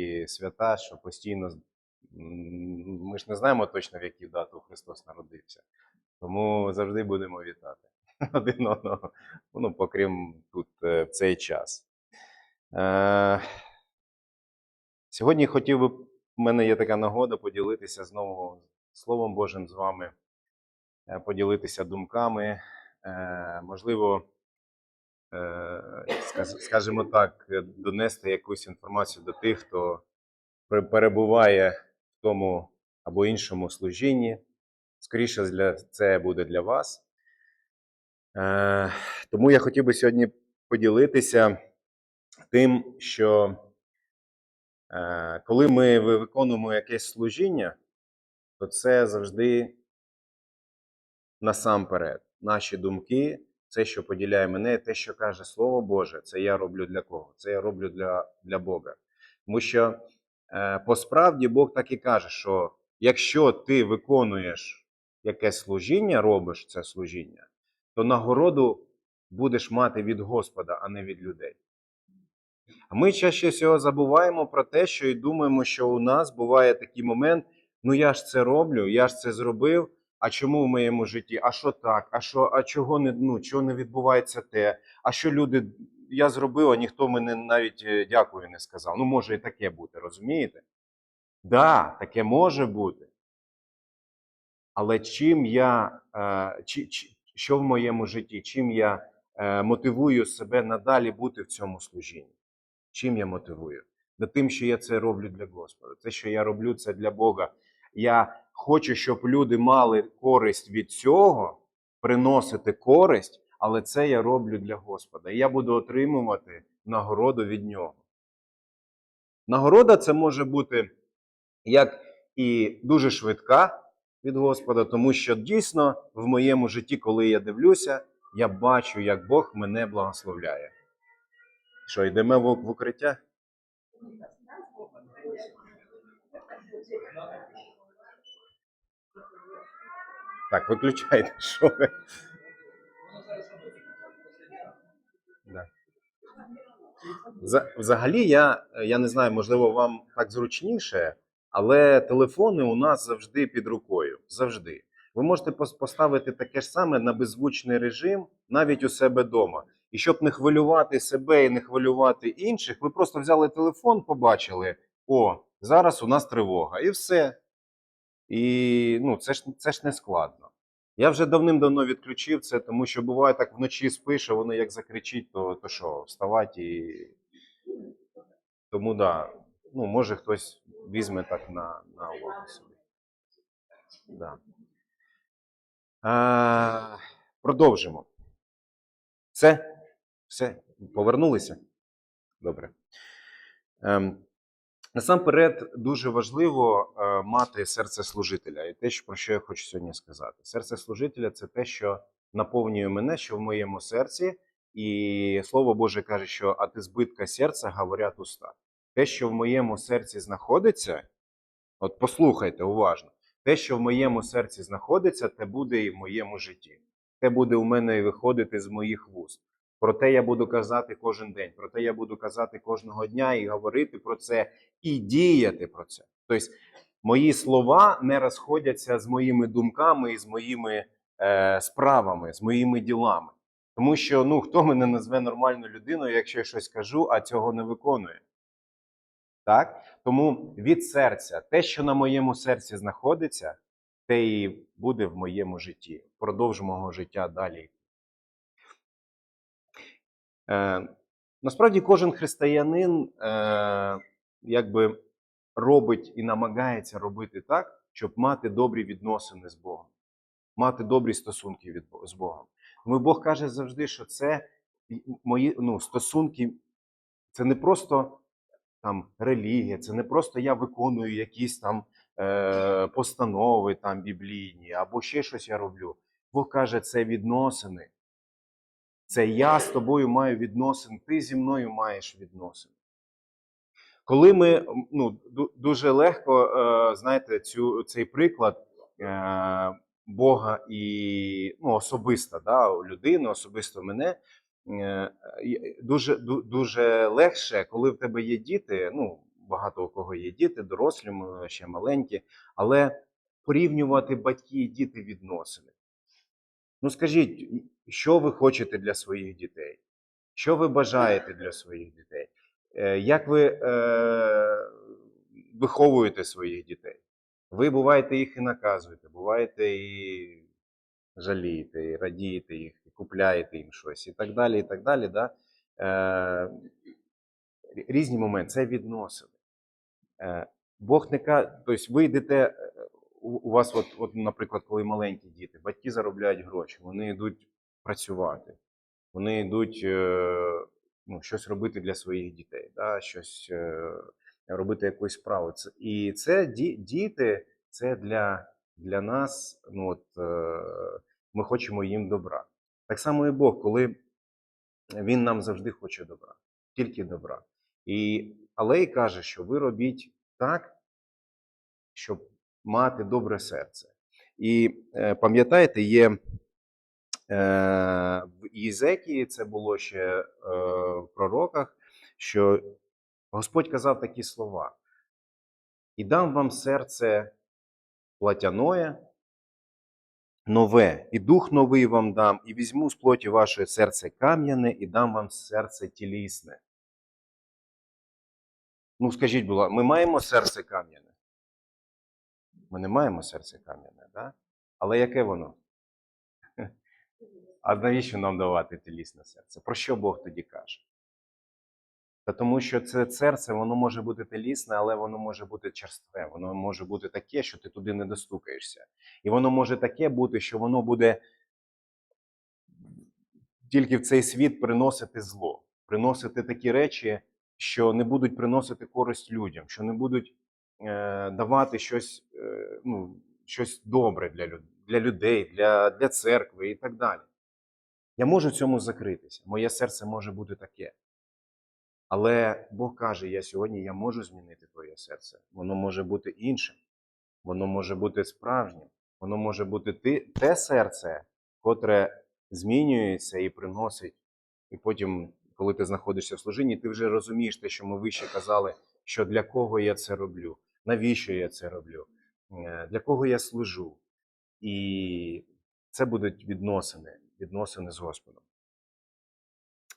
такі свята, що постійно ми ж не знаємо точно, в яку дату Христос народився. Тому завжди будемо вітати один одного, ну, покрім тут е, в цей час. Е, сьогодні хотів би, в мене є така нагода поділитися знову Словом Божим з вами, е, поділитися думками. Можливо, скажімо так, е, донести якусь інформацію до тих, хто перебуває в тому або іншому служінні. Скоріше для, це буде для вас. Е, тому я хотів би сьогодні поділитися тим, що е, коли ми виконуємо якесь служіння, то це завжди насамперед наші думки, це, що поділяє мене, те, що каже Слово Боже, це я роблю для кого? Це я роблю для, для Бога. Тому що е, по справді Бог так і каже, що якщо ти виконуєш якесь служіння, робиш це служіння, то нагороду будеш мати від Господа, а не від людей. А ми чаще всього забуваємо про те, що і думаємо, що у нас буває такий момент: ну я ж це роблю, я ж це зробив. А чому в моєму житті? А що так? А що, а чого не ну, чого не відбувається те? А що люди я зробив, а ніхто мені навіть е, дякую не сказав. Ну, може і таке бути, розумієте? Да, таке може бути. Але чим я, е, чи, чи, що в моєму житті, чим я е, мотивую себе надалі бути в цьому служінні? Чим я мотивую? Да тим, що я це роблю для Господа. Те, що я роблю це для Бога. Я хочу, щоб люди мали користь від цього, приносити користь, але це я роблю для Господа. І я буду отримувати нагороду від нього. Нагорода це може бути як і дуже швидка від Господа, тому що дійсно в моєму житті, коли я дивлюся, я бачу, як Бог мене благословляє. Що, йдемо в укриття? Так, виключайте, що ви. Да. За- Взагалі, я, я не знаю, можливо, вам так зручніше, але телефони у нас завжди під рукою. Завжди. Ви можете поставити таке ж саме на беззвучний режим навіть у себе вдома. І щоб не хвилювати себе і не хвилювати інших, ви просто взяли телефон, побачили: о, зараз у нас тривога, і все. І ну, це ж, це ж не складно. Я вже давним-давно відключив це, тому що буває так вночі спиш, а воно як закричить, то, то що, вставати і. Тому да, ну, може хтось візьме так на, на увагу собі. Да. А, продовжимо. Все? Все? Повернулися? Добре. Ем, Насамперед, дуже важливо е, мати серце служителя. І те, про що я хочу сьогодні сказати. Серце служителя це те, що наповнює мене, що в моєму серці, і Слово Боже каже, що от избитка серця говорять уста. Те, що в моєму серці знаходиться, от послухайте уважно, те, що в моєму серці знаходиться, те буде і в моєму житті. Те буде у мене виходити з моїх вуст. Про те я буду казати кожен день, про те я буду казати кожного дня і говорити про це, і діяти про це. Тобто, мої слова не розходяться з моїми думками і з моїми е, справами, з моїми ділами. Тому що ну, хто мене назве нормальною людиною, якщо я щось кажу, а цього не виконує. Так? Тому від серця, те, що на моєму серці знаходиться, те і буде в моєму житті. Впродовж мого життя далі. Е, насправді кожен християнин е, якби робить і намагається робити так, щоб мати добрі відносини з Богом, мати добрі стосунки від, з Богом. Тому Бог каже завжди, що це мої ну, стосунки, це не просто там релігія, це не просто я виконую якісь там е, постанови там біблійні або ще щось я роблю. Бог каже, це відносини. Це я з тобою маю відносин, ти зі мною маєш відносини. Коли ми ну, дуже легко, е, знаєте, цю, цей приклад е, Бога і ну, особисто, да, людини, особисто мене, е, дуже, дуже легше, коли в тебе є діти. Ну, багато у кого є діти, дорослі, ще маленькі, але порівнювати батьки і діти відносини. Ну скажіть, що ви хочете для своїх дітей? Що ви бажаєте для своїх дітей? Е, Як ви е, виховуєте своїх дітей? Ви буваєте їх і наказуєте, буваєте і жалієте, і радієте їх, і купляєте їм щось, і так далі. і так далі. Да? Е, різні моменти, це відносини. Бог не каже, тобто ви йдете, у вас, от, от, наприклад, коли маленькі діти, батьки заробляють гроші, вони йдуть працювати, вони йдуть е, ну, щось робити для своїх дітей, да? щось е, робити якусь справу. І це ді, діти, це для, для нас, ну, от, е, ми хочемо їм добра. Так само і Бог, коли Він нам завжди хоче добра, тільки добра. І Алей каже, що ви робіть так, щоб мати добре серце. І пам'ятаєте, є в Єзекії, це було ще е, в пророках, що Господь казав такі слова: І дам вам серце платяное, нове, і дух новий вам дам, і візьму з плоті ваше серце кам'яне, і дам вам серце тілісне. Ну, скажіть, будь ми маємо серце кам'яне? Ми не маємо серце кам'яне, да? але яке воно? А навіщо нам давати тілісне серце? Про що Бог тоді каже? Та тому що це серце, воно може бути телісне, але воно може бути черстве, воно може бути таке, що ти туди не достукаєшся. І воно може таке бути, що воно буде тільки в цей світ приносити зло, приносити такі речі, що не будуть приносити користь людям, що не будуть е, давати щось, е, ну, щось добре для, для людей, для, для церкви і так далі. Я можу цьому закритися. Моє серце може бути таке. Але Бог каже: я сьогодні я можу змінити твоє серце. Воно може бути іншим, воно може бути справжнім, воно може бути ти, те серце, котре змінюється і приносить. І потім, коли ти знаходишся в служінні, ти вже розумієш те, що ми вище казали, що для кого я це роблю, навіщо я це роблю, е, для кого я служу. І це будуть відносини, відносини з Господом.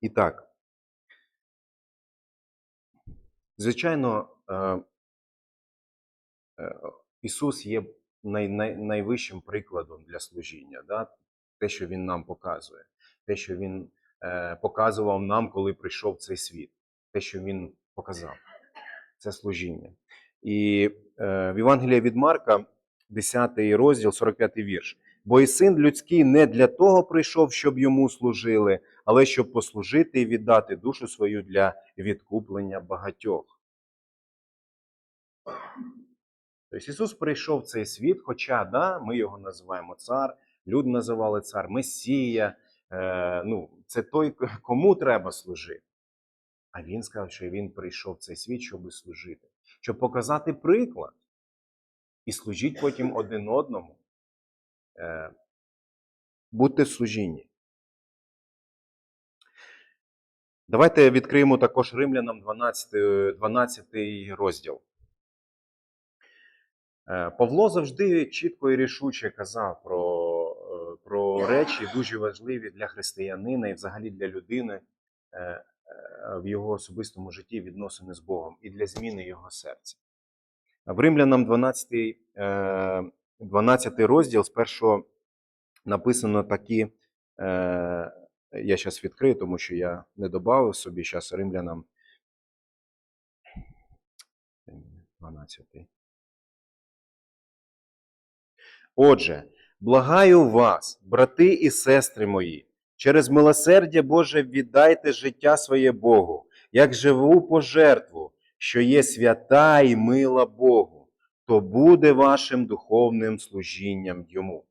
І так. Звичайно, е, е, Ісус є най, най, найвищим прикладом для служіння, да? те, що Він нам показує, те, що Він е, показував нам, коли прийшов цей світ, те, що Він показав, це служіння. І в Євангелії від Марка, 10 розділ, 45 вірш. Бо і син людський не для того прийшов, щоб йому служили, але щоб послужити і віддати душу свою для відкуплення багатьох. Тобто Ісус прийшов в цей світ, хоча да, ми його називаємо цар, люди називали цар, Месія. Е, ну, це той, кому треба служити. А він сказав, що він прийшов в цей світ, щоб служити, щоб показати приклад і служіть потім один одному. Е, в служінні. Давайте відкриємо також римлянам 12, 12 розділ. Е, Павло завжди чітко і рішуче казав про, е, про речі дуже важливі для християнина і взагалі для людини в його особистому житті відносини з Богом і для зміни його серця. В Римлянам 12, е, 12 розділ з написано такі. Е, я зараз відкрию, тому що я не додав собі зараз римлянам 12. Отже, благаю вас, брати і сестри мої, через милосердя Боже віддайте життя своє Богу, як живу пожертву, що є свята і мила Богу, то буде вашим духовним служінням Йому.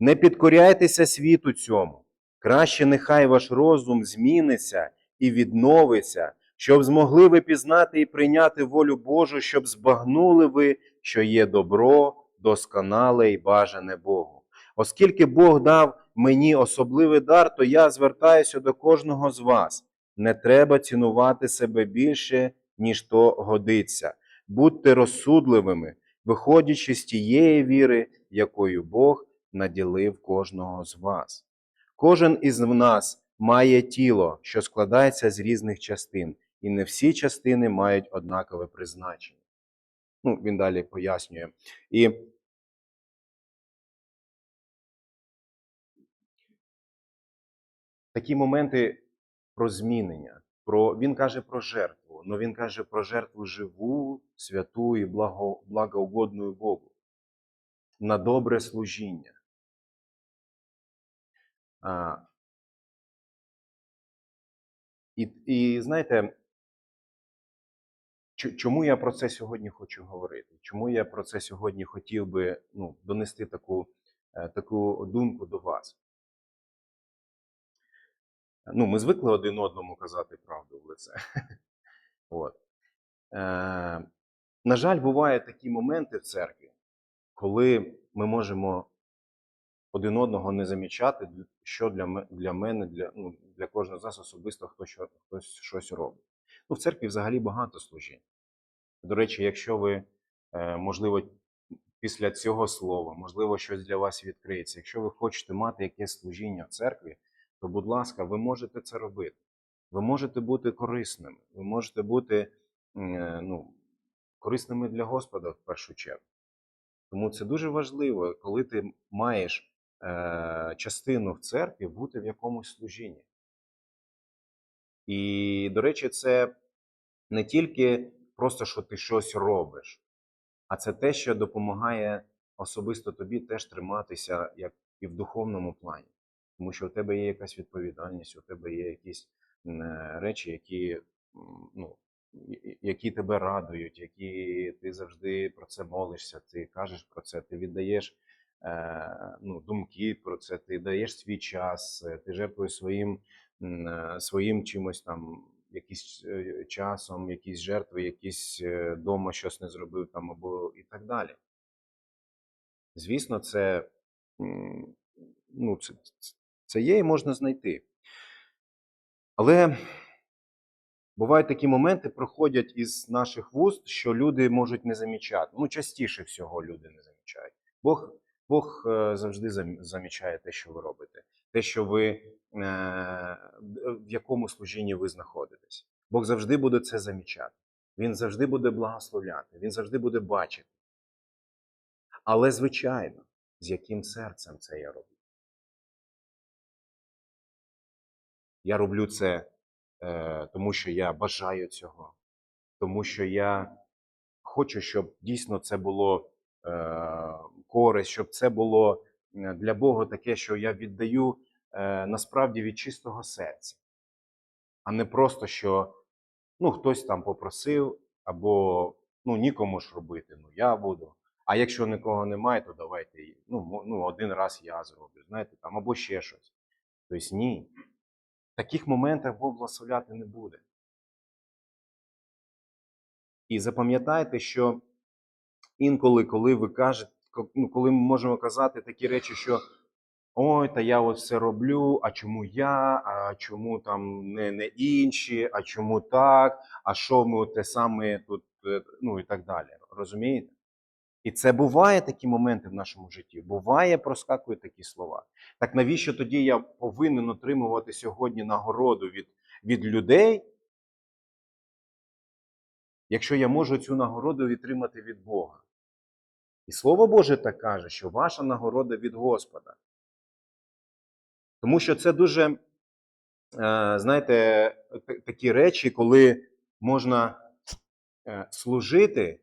Не підкоряйтеся світу цьому, краще нехай ваш розум зміниться і відновиться, щоб змогли ви пізнати і прийняти волю Божу, щоб збагнули ви, що є добро, досконале і бажане Богу. Оскільки Бог дав мені особливий дар, то я звертаюся до кожного з вас. Не треба цінувати себе більше, ніж то годиться. Будьте розсудливими, виходячи з тієї віри, якою Бог наділив кожного з вас. Кожен із нас має тіло, що складається з різних частин, і не всі частини мають однакове призначення. Ну, він далі пояснює. І такі моменти про змінення. Про, він каже про жертву, але він каже про жертву живу, святу і благо, благоугодну Богу на добре служіння. А, і, і знаєте, чому я про це сьогодні хочу говорити? Чому я про це сьогодні хотів би ну, донести таку, е, таку думку до вас? Ну, ми звикли один одному казати правду в лице. От. Е, на жаль, бувають такі моменти в церкві, коли ми можемо один одного не замічати, що для, для мене, для, ну, для кожного з нас особисто хтось, що- хтось щось робить. Ну, в церкві взагалі багато служінь. До речі, якщо ви, е, можливо, після цього слова, можливо, щось для вас відкриється. Якщо ви хочете мати якесь служіння в церкві, то, будь ласка, ви можете це робити. Ви можете бути корисними, ви можете бути е, ну, корисними для Господа в першу чергу. Тому це дуже важливо, коли ти маєш е, частину в церкві, бути в якомусь служінні. І, до речі, це не тільки просто, що ти щось робиш, а це те, що допомагає особисто тобі теж триматися як і в духовному плані. Тому що у тебе є якась відповідальність, у тебе є якісь е, речі, які, ну, які тебе радують, які ти завжди про це молишся, ти кажеш про це, ти віддаєш е, ну, думки про це, ти даєш свій час, е, ти жертвуєш своїм, своїм чимось там, якийсь часом, якісь жертви, якісь дома щось не зробив там або і так далі. Звісно, це, ну, це, це- є і можна знайти. Але бувають такі моменти, проходять із наших вуст, що люди можуть не замічати. Ну, частіше всього люди не замічають. Бог, Бог е, завжди замічає те, що ви робите, те, що ви е, в якому служінні ви знаходитесь. Бог завжди буде це замічати. Він завжди буде благословляти, він завжди буде бачити. Але, звичайно, з яким серцем це я роблю. Я роблю це, е, тому що я бажаю цього, тому що я хочу, щоб дійсно це було е, користь, щоб це було е, для Бога таке, що я віддаю е, насправді від чистого серця, а не просто, що ну, хтось там попросив, або ну, нікому ж робити, ну я буду. А якщо нікого немає, то давайте ну, ну, один раз я зроблю, знаєте, там, або ще щось. Тобто ні. Таких моментах Бог благословляти не буде. І запам'ятайте, що інколи, коли ви кажете, ну, коли ми можемо казати такі речі, що ой, та я от все роблю, а чому я, а чому там не, не інші, а чому так, а що ми те саме тут, е, ну і так далі. Розумієте? І це буває такі моменти в нашому житті. Буває, проскакують такі слова. Так навіщо тоді я повинен отримувати сьогодні нагороду від, від людей, якщо я можу цю нагороду відтримати від Бога? І Слово Боже так каже, що ваша нагорода від Господа. Тому що це дуже, е, знаєте, такі речі, коли можна е, служити,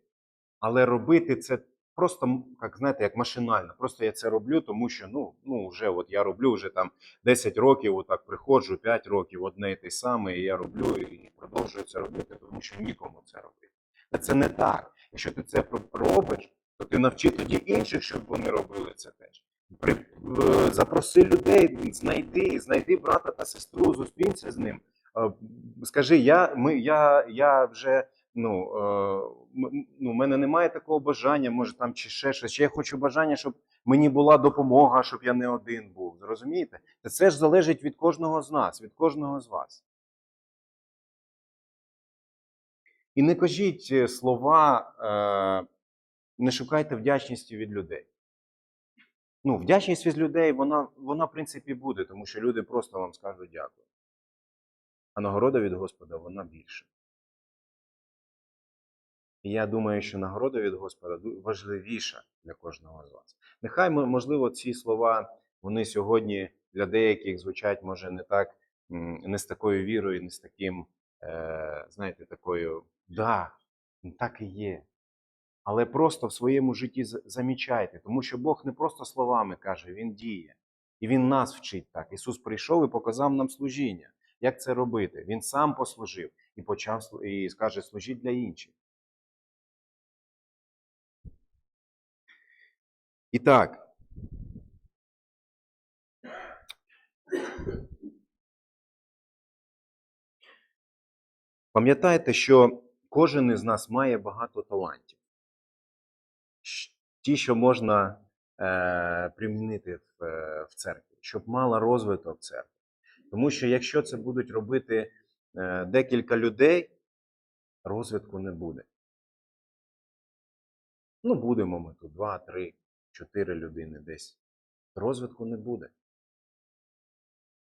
але робити це просто, як знаєте, як машинально. Просто я це роблю, тому що ну, ну вже от я роблю вже там 10 років, отак приходжу, 5 років одне і те саме, і я роблю і продовжую це робити, тому що нікому це робити. Та це не так. Якщо ти це робиш, то ти навчи тоді інших, щоб вони робили це теж. Запроси людей, знайди, знайди брата та сестру, зустрінься з ним. Е, Скажи, я, ми, я, я вже ну, е, ну, в мене немає такого бажання, може там чи ще щось. Ще я хочу бажання, щоб мені була допомога, щоб я не один був. Зрозумієте? Та це ж залежить від кожного з нас, від кожного з вас. І не кажіть е, слова, е, не шукайте вдячності від людей. Ну, вдячність від людей, вона, вона, в принципі, буде, тому що люди просто вам скажуть дякую. А нагорода від Господа, вона більша. І я думаю, що нагорода від Господа важливіша для кожного з вас. Нехай, можливо, ці слова вони сьогодні для деяких звучать, може, не так, не з такою вірою, не з таким, е, знаєте, такою, да, ну, так і є. Але просто в своєму житті замічайте, тому що Бог не просто словами каже, Він діє. І Він нас вчить так. Ісус прийшов і показав нам служіння. Як це робити? Він сам послужив і почав і скаже, служіть для інших. І так. Пам'ятайте, що кожен із нас має багато талантів. Ті, що можна е, примінити в, е, в церкві, щоб мала розвиток церкви. Тому що якщо це будуть робити е, декілька людей, розвитку не буде. Ну, будемо ми тут два, три, чотири людини десь. Розвитку не буде.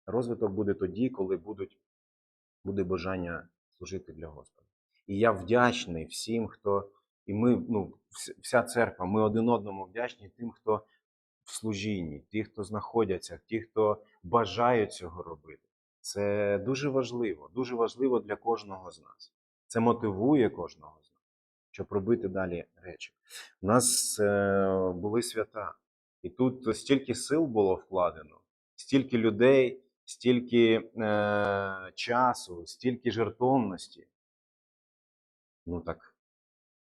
Розвиток буде тоді, коли будуть, буде бажання служити для Господа. І я вдячний всім, хто, і ми, ну, вся церква, ми один одному вдячні тим, хто в служінні, ті, хто знаходяться, ті, хто бажають цього робити. Це дуже важливо, дуже важливо для кожного з нас. Це мотивує кожного з щоб робити далі речі. У нас е, були свята, і тут стільки сил було вкладено, стільки людей, стільки е, часу, стільки жертовності. Ну так,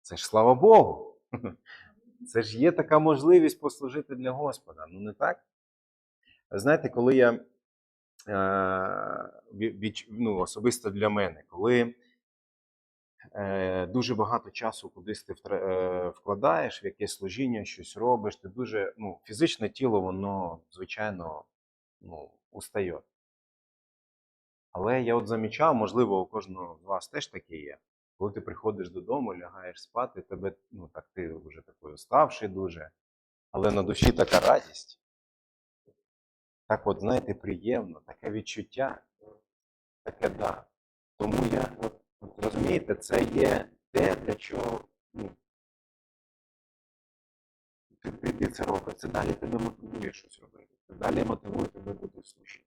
це ж слава Богу. Це ж є така можливість послужити для Господа. Ну не так? Знаєте, коли я е, ві- відч- ну, особисто для мене, коли дуже багато часу кудись ти е, вкладаєш в якесь служіння, щось робиш, ти дуже, ну, фізичне тіло, воно, звичайно, ну, устає. Але я от замічав, можливо, у кожного з вас теж таке є. Коли ти приходиш додому, лягаєш спати, тебе, ну так ти вже такий уставший дуже, але на душі така радість. Так от, знаєте, приємно, таке відчуття, таке да. Тому я, розумієте, це є те, для чого ну, ти, ти, ти це робиш. Це далі тебе мотивує щось робити. Це далі мотивує тебе бути в.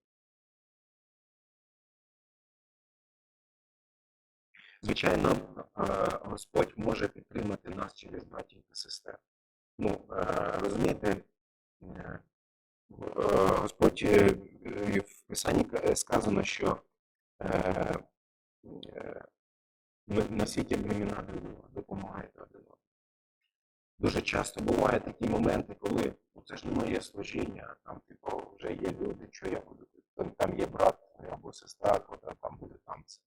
Звичайно, е, Господь може підтримати нас через братів та сестер. Ну, е, розумієте, е, Господь в Писанні сказано, що носіть друг друга, допомагайте один одному. Дуже часто бувають такі моменти, коли ну, це ж не моє служіння, там, типу, вже є люди, що я буду? Там, там є брат або сестра, котра там буде там це.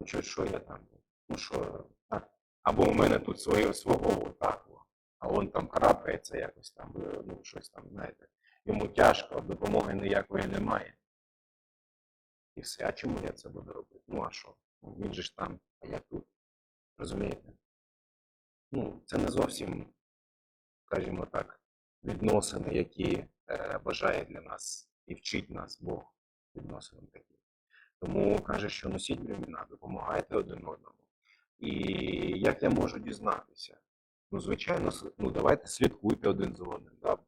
Ну що, що я там? Ну що, а? або у мене тут своє свого отак, а он там крапається якось там, е, ну щось там, знаєте, йому тяжко, допомоги ніякої немає. І все, а чому я це буду робити? Ну а що? Ну, Він же ж там, а я тут. Розумієте? Ну, це не зовсім, скажімо так, відносини, які е, бажає для нас і вчить нас Бог відносинам таким. Тому каже, що носіть бремена, допомагайте один одному. І як я можу дізнатися? Ну, звичайно, ну давайте слідкуйте один з одним. Да?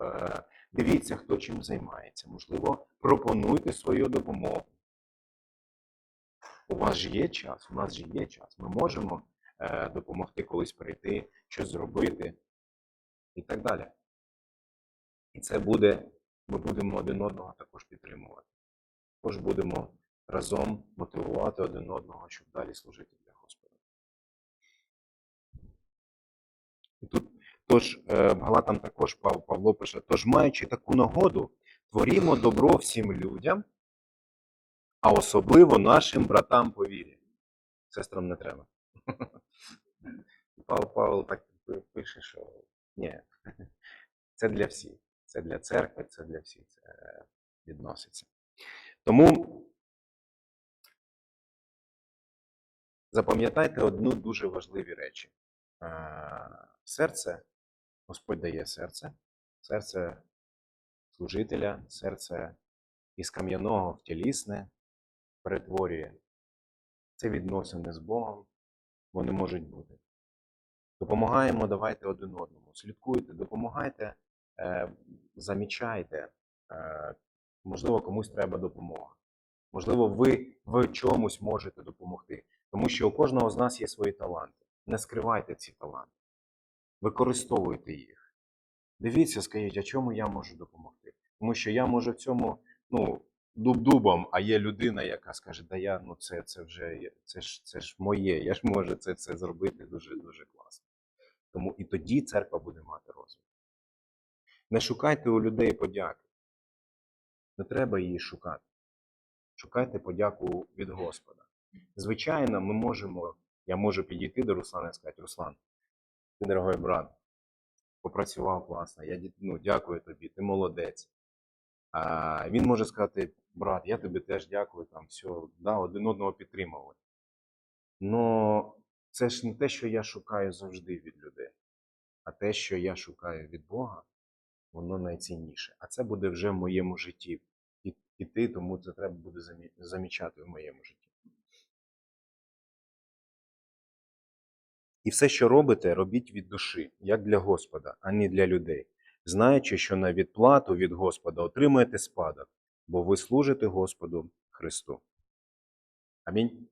Е, дивіться, хто чим займається. Можливо, пропонуйте свою допомогу. У вас ж є час, у нас же є час. Ми можемо е, допомогти колись прийти, щось зробити і так далі. І це буде, ми будемо один одного також підтримувати. Також будемо разом мотивувати один одного, щоб далі служити для Господа. І тут тож е, Галатам також Пав- Павло пише: тож, маючи таку нагоду, творімо добро всім людям, а особливо нашим братам по вірі. Сестрам не треба. Павло, Павло так пише, що ні, це для всіх. Це для церкви, це для всіх це відноситься. Тому запам'ятайте одну дуже важливі речі. Серце, Господь дає серце, серце служителя, серце із кам'яного в тілісне перетворює. Це відносини з Богом, вони можуть бути. Допомагаємо, давайте один одному. Слідкуйте, допомагайте, е, замічайте. Е, можливо, комусь треба допомога. Можливо, ви в чомусь можете допомогти. Тому що у кожного з нас є свої таланти. Не скривайте ці таланти. Використовуйте їх. Дивіться, скажіть, а чому я можу допомогти? Тому що я можу в цьому, ну, дуб-дубом, а є людина, яка скаже, да я, ну це, це вже це ж, це ж моє, я ж можу це все зробити дуже дуже класно. Тому і тоді церква буде мати розвиток. Не шукайте у людей подяки. Не треба її шукати. Шукайте подяку від Господа. Звичайно, ми можемо, я можу підійти до Руслана і сказати, Руслан, ти дорогой брат, попрацював класно, я ну, дякую тобі, ти молодець. А він може сказати, брат, я тобі теж дякую, там все, да, один одного підтримувати. Но це ж не те, що я шукаю завжди від людей, а те, що я шукаю від Бога, воно найцінніше. А це буде вже в моєму житті. І, іти, тому це треба буде замічати в моєму житті. І все, що робите, робіть від душі, як для Господа, а не для людей, знаючи, що на відплату від Господа отримаєте спадок, бо ви служите Господу Христу. Амінь.